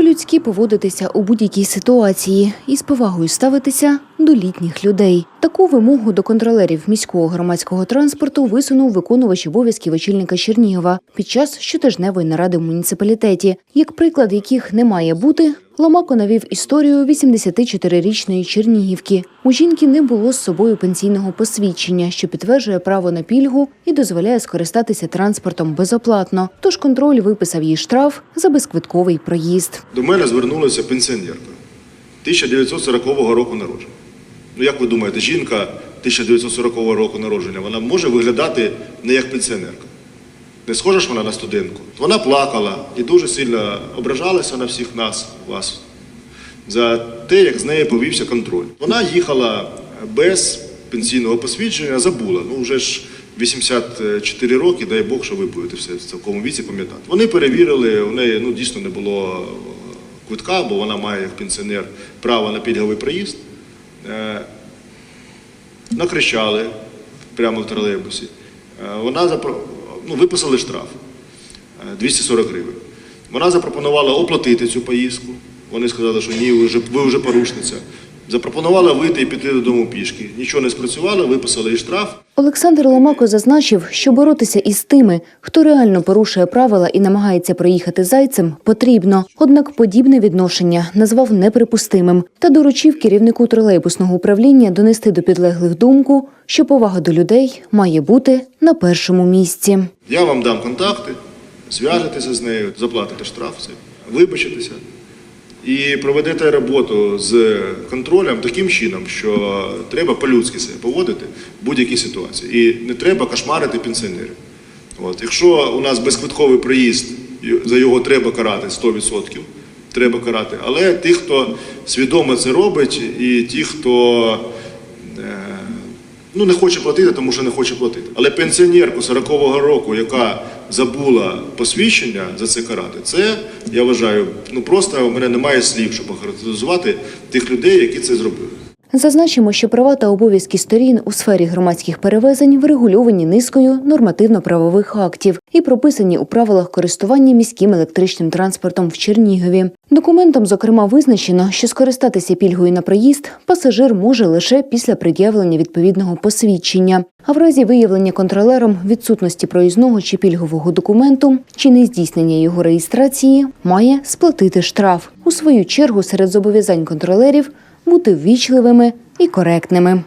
По-людськи поводитися у будь-якій ситуації і з повагою ставитися до літніх людей. Таку вимогу до контролерів міського громадського транспорту висунув виконувач обов'язків очільника Чернігова під час щотижневої наради в муніципалітеті, як приклад яких не має бути. Ломако навів історію 84-річної Чернігівки. У жінки не було з собою пенсійного посвідчення, що підтверджує право на пільгу і дозволяє скористатися транспортом безоплатно. Тож контроль виписав їй штраф за безквитковий проїзд. До мене звернулася пенсіонерка 1940 року народження. Ну, як ви думаєте, жінка 1940 року народження, вона може виглядати не як пенсіонерка? Не схожа ж вона на студентку? Вона плакала і дуже сильно ображалася на всіх нас, вас, за те, як з нею повівся контроль. Вона їхала без пенсійного посвідчення, забула. Ну, вже ж 84 роки, дай Бог, що ви будете все в такому віці пам'ятати. Вони перевірили, у неї ну, дійсно не було квитка, бо вона має як пенсіонер право на пільговий проїзд. Е, накричали прямо в тролейбусі. Е, Вона ну, виписали штраф е, 240 гривень. Вона запропонувала оплатити цю поїздку. Вони сказали, що ні, ви вже, ви вже порушниця. Запропонувала вийти і піти додому пішки. Нічого не спрацювало, виписали їй штраф. Олександр Ломако зазначив, що боротися із тими, хто реально порушує правила і намагається проїхати зайцем, потрібно. Однак подібне відношення назвав неприпустимим та доручив керівнику тролейбусного управління донести до підлеглих думку, що повага до людей має бути на першому місці. Я вам дам контакти, зв'яжетеся з нею, заплатите штраф, це, вибачитеся і проведете роботу з контролем таким чином, що треба по-людськи себе поводити в будь-якій ситуації. І не треба кошмарити пенсіонерів. От. Якщо у нас безквитковий проїзд, за його треба карати 100%, треба карати. Але ті, хто свідомо це робить, і ті, хто е, ну, не хоче платити, тому що не хоче платити. Але пенсіонерку 40-го року, яка забула посвідчення за це карати, це я вважаю, ну просто у мене немає слів, щоб охарактеризувати тих людей, які це зробили. Зазначимо, що права та обов'язки сторін у сфері громадських перевезень врегульовані низкою нормативно-правових актів і прописані у правилах користування міським електричним транспортом в Чернігові. Документом, зокрема, визначено, що скористатися пільгою на проїзд пасажир може лише після пред'явлення відповідного посвідчення. А в разі виявлення контролером відсутності проїзного чи пільгового документу чи нездійснення його реєстрації має сплатити штраф. У свою чергу серед зобов'язань контролерів бути ввічливими і коректними.